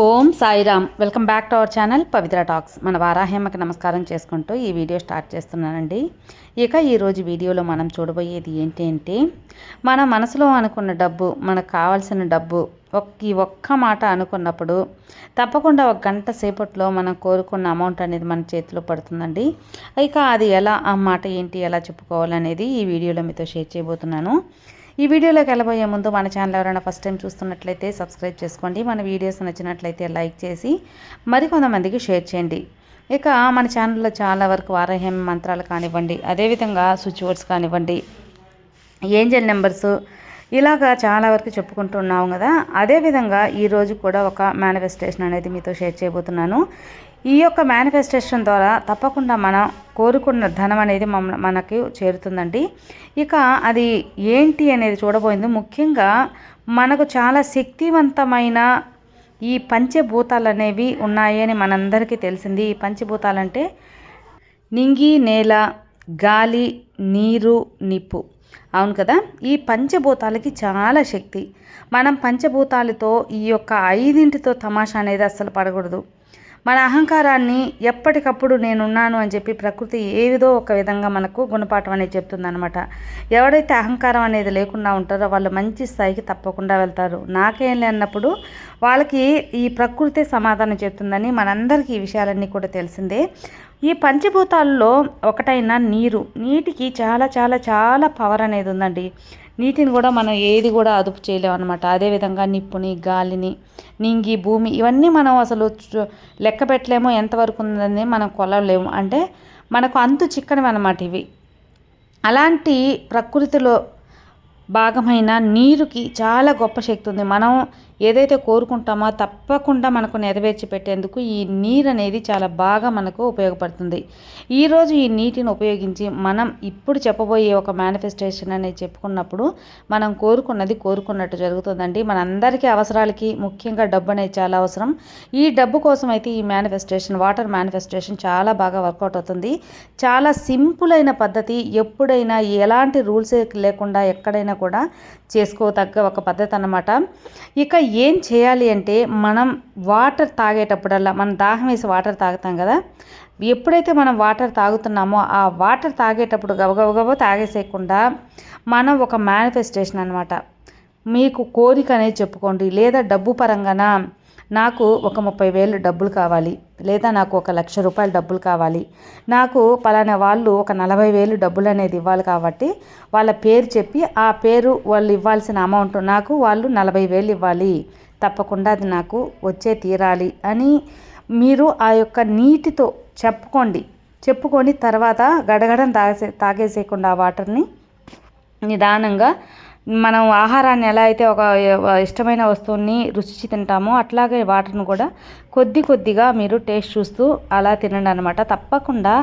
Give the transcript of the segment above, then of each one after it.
Om Sairam. Welcome back to our channel Pavitra talks. మన వారాహ్యమ్మకి నమస్కారం చేసుకుంటూ ఈ వీడియో స్టార్ట్ చేస్తున్నానండి. ఇక ఈరోజు వీడియోలో మనం చూడబోయేది ఏంటి అంటే మన మనసులో అనుకున్న డబ్బు మనకు కావాల్సిన డబ్బు ఒక్క ఈ ఒక్క మాట అనుకున్నప్పుడు తప్పకుండా ఒక గంట సేపట్లో మనం కోరుకున్న అమౌంట్ అనేది మన చేతిలో పడుతుందండి. ఇక అది ఎలా ఆ మాట ఏంటి ఎలా చెప్పుకోవాలనేది ఈ వీడియోలో మీతో షేర్ చేయబోతున్నాను. ఈ వీడియోలోకి వెళ్ళబోయే ముందు మన ఛానల్ ఎవరైనా ఫస్ట్ టైం చూస్తున్నట్లయితే సబ్స్క్రైబ్ చేసుకోండి. మన వీడియోస్ నచ్చినట్లయితే లైక్ చేసి మరికొంతమందికి షేర్ చేయండి. ఇక మన ఛానల్లో చాలా వరకు వారాహ్యం మంత్రాలు కానివ్వండి అదేవిధంగా స్విచ్ వర్డ్స్ కానివ్వండి ఏంజల్ నెంబర్స్ ఇలాగా చాలా వరకు చెప్పుకుంటున్నాము కదా. అదేవిధంగా ఈరోజు కూడా ఒక మేనిఫెస్టేషన్ అనేది మీతో షేర్ చేయబోతున్నాను. ఈ యొక్క మేనిఫెస్టేషన్ ద్వారా తప్పకుండా మనం కోరుకున్న ధనం అనేది మనకి చేరుతుందండి. ఇక అది ఏంటి అనేది చూడబోయింది. ముఖ్యంగా మనకు చాలా శక్తివంతమైన ఈ పంచభూతాలు అనేవి ఉన్నాయని మనందరికీ తెలిసింది. ఈ పంచభూతాలంటే నింగి నేల గాలి నీరు నిప్పు. అవును కదా? ఈ పంచభూతాలకి చాలా శక్తి. మనం పంచభూతాలతో ఈ యొక్క ఐదింటితో తమాషా అనేది అస్సలు పడకూడదు. మన అహంకారాన్ని ఎప్పటికప్పుడు నేనున్నాను అని చెప్పి ప్రకృతి ఏదో ఒక విధంగా మనకు గుణపాఠం అనేది చెప్తుందనమాట ఎవడైతే అహంకారం అనేది లేకుండా ఉంటారో వాళ్ళు మంచి స్థాయికి తప్పకుండా వెళ్తారు. నాకేం లేనప్పుడు వాళ్ళకి ఈ ప్రకృతి సమాధానం చెప్తుందని మనందరికీ ఈ విషయాలన్నీ కూడా తెలిసిందే. ఈ పంచభూతాల్లో ఒకటైన నీరు. నీటికి చాలా చాలా చాలా పవర్ అనేది ఉందండి. నీటిని కూడా మనం ఏది కూడా అదుపు చేయలేము అనమాట అదేవిధంగా నిప్పుని గాలిని నింగి భూమి ఇవన్నీ మనం అసలు లెక్క పెట్టలేము. ఎంతవరకు ఉందని మనం కొలవలేము. అంటే మనకు అంతు చిక్కనివి అనమాట ఇవి. అలాంటి ప్రకృతిలో భాగమైన నీరుకి చాలా గొప్ప శక్తి ఉంది. మనం ఏదైతే కోరుకుంటామో తప్పకుండా మనకు నెరవేర్చి పెట్టేందుకు ఈ నీరు అనేది చాలా బాగా మనకు ఉపయోగపడుతుంది. ఈరోజు ఈ నీటిని ఉపయోగించి మనం ఇప్పుడు చెప్పబోయే ఒక మేనిఫెస్టేషన్ అనేది చెప్పుకున్నప్పుడు మనం కోరుకున్నది కోరుకున్నట్టు జరుగుతుందండి. మనందరికీ అవసరాలకి ముఖ్యంగా డబ్బు అనేది చాలా అవసరం. ఈ డబ్బు కోసం అయితే ఈ మేనిఫెస్టేషన్ వాటర్ మేనిఫెస్టేషన్ చాలా బాగా వర్కౌట్ అవుతుంది. చాలా సింపుల్ అయిన పద్ధతి ఎప్పుడైనా ఎలాంటి రూల్స్ లేకుండా ఎక్కడైనా కూడా చేసుకోతగ్గ ఒక పద్ధతి అన్నమాట. ఇక ఏం చేయాలి అంటే మనం వాటర్ తాగేటప్పుడల్లా మనం దాహం వేసి వాటర్ తాగుతాం కదా. ఎప్పుడైతే మనం వాటర్ తాగుతున్నామో ఆ వాటర్ తాగేటప్పుడు గబగబగబో తాగేసేయకుండా మనం ఒక మేనిఫెస్టేషన్ అనమాట మీకు కోరిక అనేది చెప్పుకోండి లేదా డబ్బు పరంగాన నాకు ఒక ముప్పై వేలు డబ్బులు కావాలి లేదా నాకు ఒక లక్ష రూపాయలు డబ్బులు కావాలి. నాకు పలానా వాళ్ళు ఒక నలభై వేలు డబ్బులు అనేది ఇవ్వాలి కాబట్టి వాళ్ళ పేరు చెప్పి ఆ పేరు వాళ్ళు ఇవ్వాల్సిన అమౌంట్ నాకు వాళ్ళు నలభై వేలు ఇవ్వాలి. తప్పకుండా అది నాకు వచ్చే తీరాలి అని మీరు ఆ యొక్క నీటితో చెప్పుకోండి. చెప్పుకొని తర్వాత గడగడం తాగేసే తాగేసేయకుండా ఆ వాటర్ని నిదానంగా మనం ఆహారాన్ని ఎలా అయితే ఒక ఇష్టమైన వస్తువుని రుచి తింటామో అట్లాగే వాటర్ను కూడా కొద్ది కొద్దిగా మీరు టేస్ట్ చూస్తూ అలా తినండి అనమాట తప్పకుండా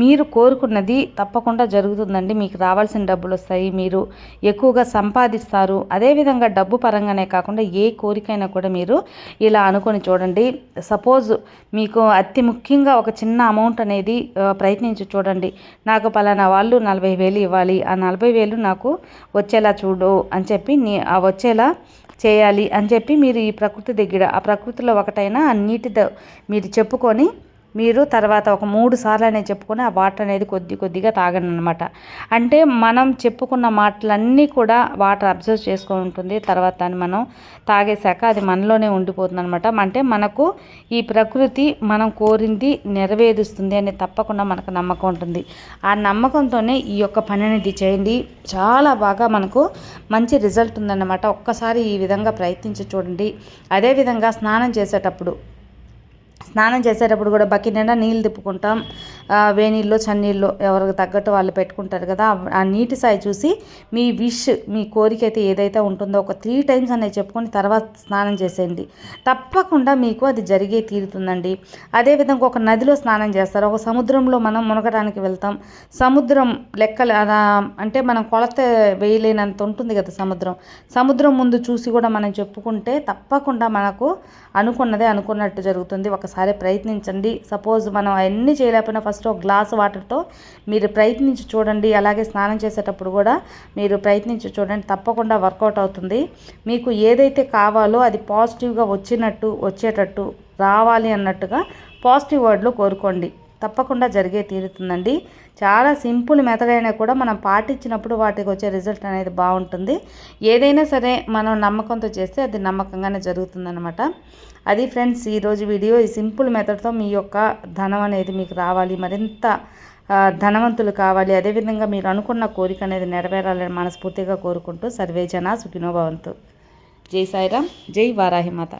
మీరు కోరుకున్నది తప్పకుండా జరుగుతుందండి. మీకు రావాల్సిన డబ్బులు వస్తాయి. మీరు ఎక్కువగా సంపాదిస్తారు. అదేవిధంగా డబ్బు పరంగానే కాకుండా ఏ కోరికైనా కూడా మీరు ఇలా అనుకొని చూడండి. సపోజ్ మీకు అతి ముఖ్యంగా ఒక చిన్న అమౌంట్ అనేది ప్రయత్నించి చూడండి. నాకు పలానా వాళ్ళు నలభై వేలు ఇవ్వాలి. ఆ నలభై వేలు నాకు వచ్చేలా చూడు. అని చెప్పి నీ వచ్చేలా చేయాలి అని చెప్పి మీరు ఈ ప్రకృతి దగ్గర ఆ ప్రకృతిలో ఒకటైన నీటితో మీరు చెప్పుకొని మీరు తర్వాత ఒక మూడు సార్లు అనేది చెప్పుకొని ఆ వాటర్ అనేది కొద్ది కొద్దిగా తాగండి అనమాట అంటే మనం చెప్పుకున్న మాటలన్నీ కూడా వాటర్ అబ్జర్వ్ చేసుకొని ఉంటుంది. తర్వాత దాన్ని మనం తాగేశాక అది మనలోనే ఉండిపోతుంది అనమాట అంటే మనకు ఈ ప్రకృతి మనం కోరింది నెరవేరుస్తుంది అని తప్పకుండా మనకు నమ్మకం ఉంటుంది. ఆ నమ్మకంతోనే ఈ యొక్క పని అనేది చేయండి. చాలా బాగా మనకు మంచి రిజల్ట్ ఉందన్నమాట. ఒక్కసారి ఈ విధంగా ప్రయత్నించి చూడండి. అదేవిధంగా స్నానం చేసేటప్పుడు స్నానం చేసేటప్పుడు కూడా బకెట్ నిండా నీళ్ళు తిప్పుకుంటాం. వేనీళ్ళు చన్నీళ్ళు ఎవరికి తగ్గట్టు వాళ్ళు పెట్టుకుంటారు కదా. ఆ నీటి సాయి చూసి మీ విష్ మీ కోరిక అయితే ఏదైతే ఉంటుందో ఒక త్రీ టైమ్స్ అనేది చెప్పుకొని తర్వాత స్నానం చేసేయండి. తప్పకుండా మీకు అది జరిగే తీరుతుందండి. అదేవిధంగా ఒక నదిలో స్నానం చేస్తారు. ఒక సముద్రంలో మనం మునగడానికి వెళ్తాం. సముద్రం లెక్కలు అంటే మనం కొలత వేయలేనంత ఉంటుంది కదా సముద్రం. సముద్రం ముందు చూసి కూడా మనం చెప్పుకుంటే తప్పకుండా మనకు అనుకున్నదే అనుకున్నట్టు జరుగుతుంది. ఒక ఒకసారి ప్రయత్నించండి. సపోజ్ మనం అవన్నీ చేయలేకపోయినా ఫస్ట్ ఒక గ్లాస్ వాటర్తో మీరు ప్రయత్నించి చూడండి. అలాగే స్నానం చేసేటప్పుడు కూడా మీరు ప్రయత్నించి చూడండి. తప్పకుండా వర్కౌట్ అవుతుంది. మీకు ఏదైతే కావాలో అది పాజిటివ్గా వచ్చినట్టు వచ్చేటట్టు రావాలి అన్నట్టుగా పాజిటివ్ వర్డ్లు కోరుకోండి. తప్పకుండా జరిగే తీరుతుందండి. చాలా సింపుల్ మెథడ్ అయినా కూడా మనం పాటించినప్పుడు వాటికి వచ్చే రిజల్ట్ అనేది బాగుంటుంది. ఏదైనా సరే మనం నమ్మకంతో చేస్తే అది నమ్మకంగానే జరుగుతుందనమాట అది ఫ్రెండ్స్ ఈరోజు వీడియో ఈ సింపుల్ మెథడ్తో మీ యొక్క ధనం అనేది మీకు రావాలి. మరింత ధనవంతులు కావాలి. అదేవిధంగా మీరు అనుకున్న కోరిక అనేది నెరవేరాలని మనస్ఫూర్తిగా కోరుకుంటూ సర్వేజన సుఖినోభవంతు జై సాయిరామ్ జై వారాహిమాత